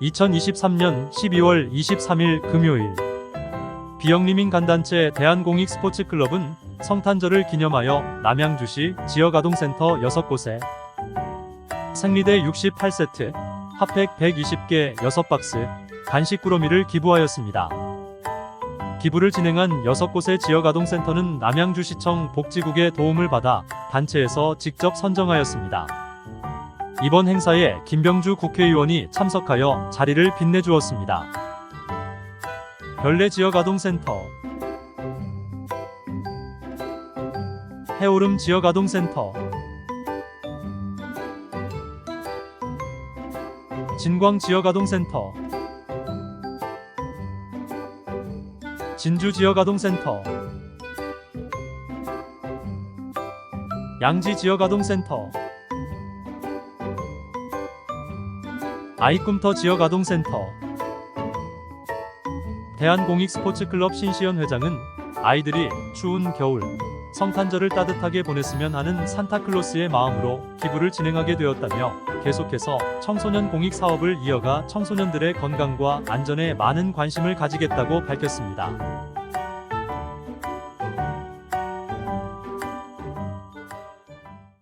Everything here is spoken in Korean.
2023년 12월 23일 금요일 비영리민 간단체 대한공익스포츠클럽은 성탄절을 기념하여 남양주시 지역아동센터 6곳에 생리대 68세트, 핫팩 120개 6박스, 간식 꾸러미를 기부하였습니다. 기부를 진행한 6곳의 지역아동센터는 남양주시청 복지국의 도움을 받아 단체에서 직접 선정하였습니다. 이번 행사에 김병주 국회의원이 참석하여 자리를 빛내주었습니다. 별내 지역 아동센터. 해오름 지역 아동센터. 진광 지역 아동센터. 진주 지역 아동센터. 양지 지역 아동센터 아이꿈터 지역아동센터 대한공익스포츠클럽 신시연 회장은 아이들이 추운 겨울 성탄절을 따뜻하게 보냈으면 하는 산타클로스의 마음으로 기부를 진행하게 되었다며 계속해서 청소년 공익 사업을 이어가 청소년들의 건강과 안전에 많은 관심을 가지겠다고 밝혔습니다.